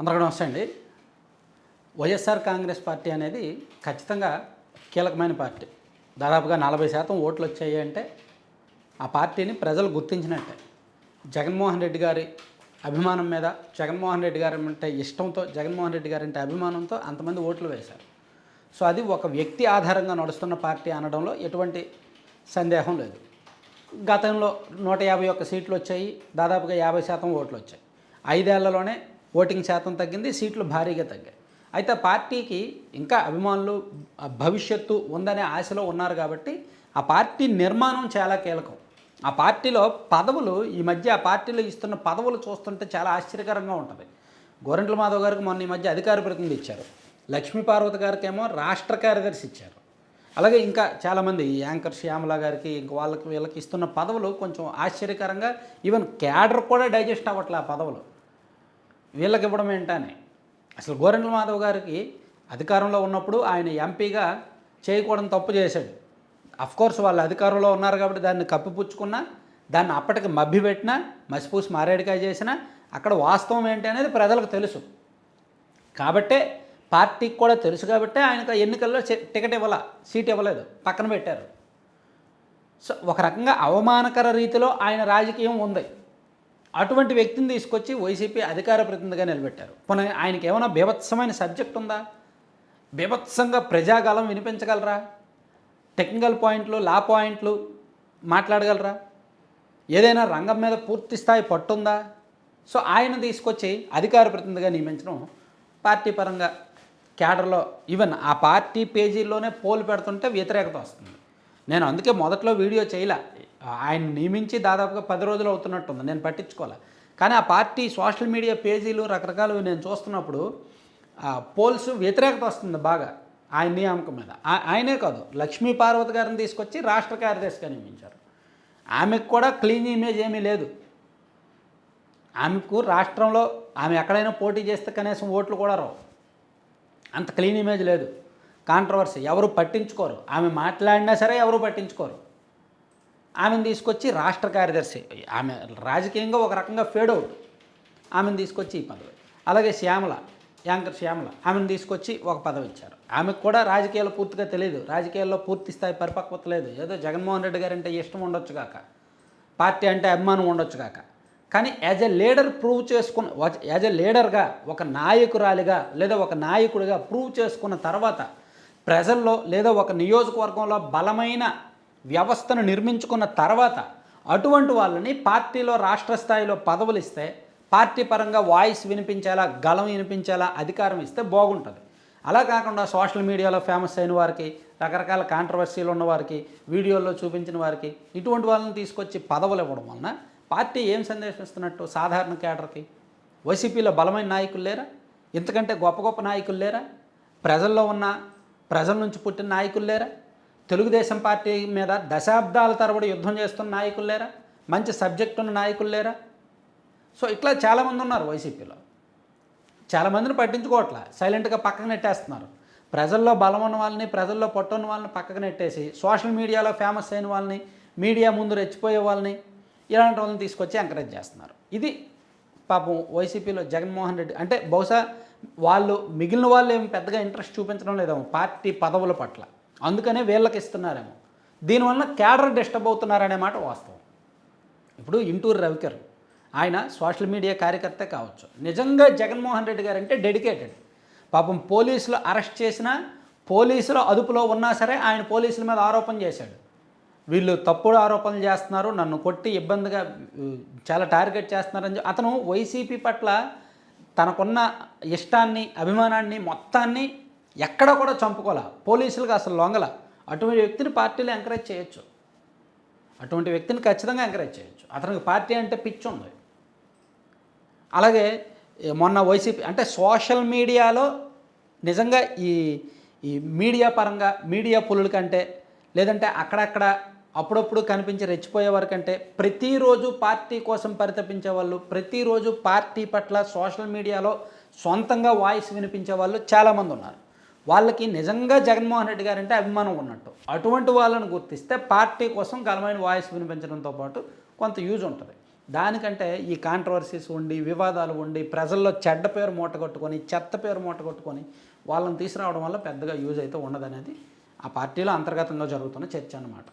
అందరికీ నమస్తే అండి. వైఎస్ఆర్ కాంగ్రెస్ పార్టీ అనేది ఖచ్చితంగా కీలకమైన పార్టీ. దాదాపుగా నలభై శాతం ఓట్లు వచ్చాయి అంటే ఆ పార్టీని ప్రజలు గుర్తించినట్టే. జగన్మోహన్ రెడ్డి గారి అభిమానం మీద జగన్మోహన్ రెడ్డి గారి అంటే ఇష్టంతో జగన్మోహన్ రెడ్డి గారి అంటే అభిమానంతో అంతమంది ఓట్లు వేశారు. సో అది ఒక వ్యక్తి ఆధారంగా నడుస్తున్న పార్టీ అనడంలో ఎటువంటి సందేహం లేదు. గతంలో నూట యాభై ఒక్క సీట్లు వచ్చాయి దాదాపుగా యాభై శాతం ఓట్లు వచ్చాయి. ఐదేళ్ళలోనే ఓటింగ్ శాతం తగ్గింది సీట్లు భారీగా తగ్గాయి. అయితే పార్టీకి ఇంకా అభిమానులు భవిష్యత్తు ఉందనే ఆశలో ఉన్నారు కాబట్టి ఆ పార్టీ నిర్మాణం చాలా కీలకం. ఆ పార్టీలో పదవులు ఈ మధ్య ఆ పార్టీలో ఇస్తున్న పదవులు చూస్తుంటే చాలా ఆశ్చర్యకరంగా ఉంటుంది. గోరంట్ల మాధవ్ గారికి మొన్న ఈ మధ్య అధికార ప్రతినిధి ఇచ్చారు. లక్ష్మీ పార్వతి గారికి ఏమో రాష్ట్ర కార్యదర్శి ఇచ్చారు. అలాగే ఇంకా చాలామంది యాంకర్ శ్యామల గారికి ఇంక వాళ్ళకి వీళ్ళకి ఇస్తున్న పదవులు కొంచెం ఆశ్చర్యకరంగా ఈవెన్ క్యాడర్ కూడా డైజెస్ట్ అవ్వట్లే ఆ పదవులు. వీళ్ళకి ఇవ్వడం ఏంటని అసలు గోరెంట్ల మాధవ్ గారికి అధికారంలో ఉన్నప్పుడు ఆయన ఎంపీగా చేయకూడని తప్పు చేశాడు. కోర్స్ వాళ్ళు అధికారంలో ఉన్నారు కాబట్టి దాన్ని కప్పిపుచ్చుకున్నా దాన్ని అప్పటికి మభ్యపెట్టినా మసిపూసి మారేడికాయ చేసినా అక్కడ వాస్తవం ఏంటి అనేది ప్రజలకు తెలుసు. కాబట్టే పార్టీకి కూడా తెలుసు కాబట్టే ఆయనకు ఎన్నికల్లో టికెట్ ఇవ్వాల సీట్ ఇవ్వలేదు పక్కన పెట్టారు. సో ఒక రకంగా అవమానకర రీతిలో ఆయన రాజకీయం ఉంది. అటువంటి వ్యక్తిని తీసుకొచ్చి వైసీపీ అధికార ప్రతినిధిగా నిలబెట్టారు. పోనీ ఆయనకి ఏమైనా బీభత్సమైన సబ్జెక్ట్ ఉందా? బీభత్సంగా ప్రజాగాలం వినిపించగలరా? టెక్నికల్ పాయింట్లు లా పాయింట్లు మాట్లాడగలరా? ఏదైనా రంగం మీద పూర్తి స్థాయి పట్టుందా సో ఆయన తీసుకొచ్చి అధికార ప్రతినిధిగా నియమించడం పార్టీ పరంగా క్యాడర్లో ఈవెన్ ఆ పార్టీ పేజీల్లోనే పోల్ పెడుతుంటే వ్యతిరేకత వస్తుంది. నేను అందుకే మొదట్లో వీడియో చేయలే. ఆయన నియమించి దాదాపుగా పది రోజులు అవుతున్నట్టుంది. నేను పట్టించుకోవాలి కానీ ఆ పార్టీ సోషల్ మీడియా పేజీలు రకరకాలు నేను చూస్తున్నప్పుడు ఆ పోల్స్ వ్యతిరేకత వస్తుంది బాగా ఆయన నియామకం మీద. ఆ- ఆయనే కాదు లక్ష్మీ పార్వతి గారిని తీసుకొచ్చి రాష్ట్ర కార్యదర్శిగా నియమించారు. ఆమెకు కూడా క్లీన్ ఇమేజ్ ఏమీ లేదు. ఆమెకు రాష్ట్రంలో ఆమె ఎక్కడైనా పోటీ చేస్తే కనీసం ఓట్లు కూడా రావు. అంత క్లీన్ ఇమేజ్ లేదు. కాంట్రవర్సీ ఎవరు పట్టించుకోరు. ఆమె మాట్లాడినా సరే ఎవరు పట్టించుకోరు. ఆమెను తీసుకొచ్చి రాష్ట్ర కార్యదర్శి ఆమె రాజకీయంగా ఒక రకంగా ఫేడ్ అవుట్ ఆమెను తీసుకొచ్చి ఈ పదవి. అలాగే శ్యామల యాంకర్ శ్యామల ఆమెను తీసుకొచ్చి ఒక పదవి ఇచ్చారు. ఆమెకు కూడా రాజకీయాలు పూర్తిగా తెలియదు రాజకీయాల్లో పూర్తి స్థాయి పరిపక్వత లేదు. ఏదో జగన్మోహన్ రెడ్డి గారు అంటే ఇష్టం ఉండొచ్చు కాక పార్టీ అంటే అభిమానం ఉండొచ్చు కాక. కానీ యాజ్ ఎ లీడర్ ప్రూవ్ చేసుకున్న యాజ్ ఎ లీడర్గా ఒక నాయకురాలిగా లేదా ఒక నాయకుడిగా ప్రూవ్ చేసుకున్న తర్వాత ప్రజల్లో లేదా ఒక నియోజకవర్గంలో బలమైన వ్యవస్థను నిర్మించుకున్న తర్వాత అటువంటి వాళ్ళని పార్టీలో రాష్ట్ర స్థాయిలో పదవులు ఇస్తే పార్టీ పరంగా వాయిస్ వినిపించేలా గలం వినిపించేలా అధికారం ఇస్తే బాగుంటుంది. అలా కాకుండా సోషల్ మీడియాలో ఫేమస్ అయిన వారికి రకరకాల కాంట్రవర్సీలు ఉన్న వారికి వీడియోల్లో చూపించిన వారికి ఇటువంటి వాళ్ళని తీసుకొచ్చి పదవులు ఇవ్వడం వలన పార్టీ ఏం సందేశం ఇస్తున్నట్టు సాధారణ కేడర్కి వైసీపీలో బలమైన నాయకులు లేరా? ఇంతకంటే గొప్ప గొప్ప నాయకులు లేరా? ప్రజల్లో ఉన్న ప్రజల నుంచి పుట్టిన నాయకులు లేరా? తెలుగుదేశం పార్టీ మీద దశాబ్దాల తరబడి యుద్ధం చేస్తున్న నాయకులు లేరా? మంచి సబ్జెక్ట్ ఉన్న నాయకులు లేరా? సో ఇట్లా చాలామంది ఉన్నారు వైసీపీలో. చాలామందిని పట్టించుకోవట్లా. సైలెంట్గా పక్కకు నెట్టేస్తున్నారు. ప్రజల్లో బలం ఉన్న వాళ్ళని ప్రజల్లో పొట్టున్న వాళ్ళని పక్కకు నెట్టేసి సోషల్ మీడియాలో ఫేమస్ అయిన వాళ్ళని మీడియా ముందు రెచ్చిపోయే వాళ్ళని ఇలాంటి వాళ్ళని తీసుకొచ్చి ఎంకరేజ్ చేస్తున్నారు. ఇది పాపం వైసీపీలో జగన్మోహన్ రెడ్డి అంటే బహుశా వాళ్ళు మిగిలిన వాళ్ళు ఏమి పెద్దగా ఇంట్రెస్ట్ చూపించడం లేదేమో పార్టీ పదవుల పట్ల. అందుకనే వీళ్ళకి ఇస్తున్నారేమో. దీనివల్ల క్యాడర్ డిస్టర్బ్ అవుతున్నారనే మాట వాస్తవం. ఇప్పుడు ఇంటూరు రవికర్ ఆయన సోషల్ మీడియా కార్యకర్తే కావచ్చు. నిజంగా జగన్మోహన్ రెడ్డి గారు అంటే డెడికేటెడ్. పాపం పోలీసులు అరెస్ట్ చేసినా పోలీసులు అదుపులో ఉన్నా సరే ఆయన పోలీసుల మీద ఆరోపణ చేశాడు. వీళ్ళు తప్పుడు ఆరోపణలు చేస్తున్నారు నన్ను కొట్టి ఇబ్బందిగా చాలా టార్గెట్ చేస్తున్నారని చెప్పి అతను వైసీపీ పట్ల తనకున్న ఇష్టాన్ని అభిమానాన్ని మొత్తాన్ని ఎక్కడ కూడా చంపుకోలే. పోలీసులకు అసలు లొంగల. అటువంటి వ్యక్తిని పార్టీలు ఎంకరేజ్ చేయొచ్చు. అటువంటి వ్యక్తిని ఖచ్చితంగా ఎంకరేజ్ చేయొచ్చు. అతనికి పార్టీ అంటే పిచ్చి ఉంది అలాగే మొన్న వైసీపీ అంటే సోషల్ మీడియాలో నిజంగా ఈ ఈ మీడియా పరంగా మీడియా పులుల కంటే లేదంటే అక్కడక్కడ అప్పుడప్పుడు కనిపించి రెచ్చిపోయే వారికంటే ప్రతిరోజు పార్టీ కోసం పరితపించే వాళ్ళు ప్రతిరోజు పార్టీ పట్ల సోషల్ మీడియాలో సొంతంగా వాయిస్ వినిపించే వాళ్ళు చాలామంది ఉన్నారు. వాళ్ళకి నిజంగా జగన్మోహన్ రెడ్డి గారంటే అభిమానం ఉన్నట్టు. అటువంటి వాళ్ళని గుర్తిస్తే పార్టీ కోసం గలమైన వాయిస్ వినిపించడంతో పాటు కొంత యూజ్ ఉంటుంది. దానికంటే ఈ కాంట్రవర్సీస్ ఉండి వివాదాలు ఉండి ప్రజల్లో చెడ్డ పేరు మూటగొట్టుకొని చెత్త పేరు మూటగొట్టుకొని వాళ్ళని తీసుకురావడం వల్ల పెద్దగా యూజ్ అయితే ఉండదనేది ఆ పార్టీలో అంతర్గతంగా జరుగుతున్న చర్చ అన్నమాట.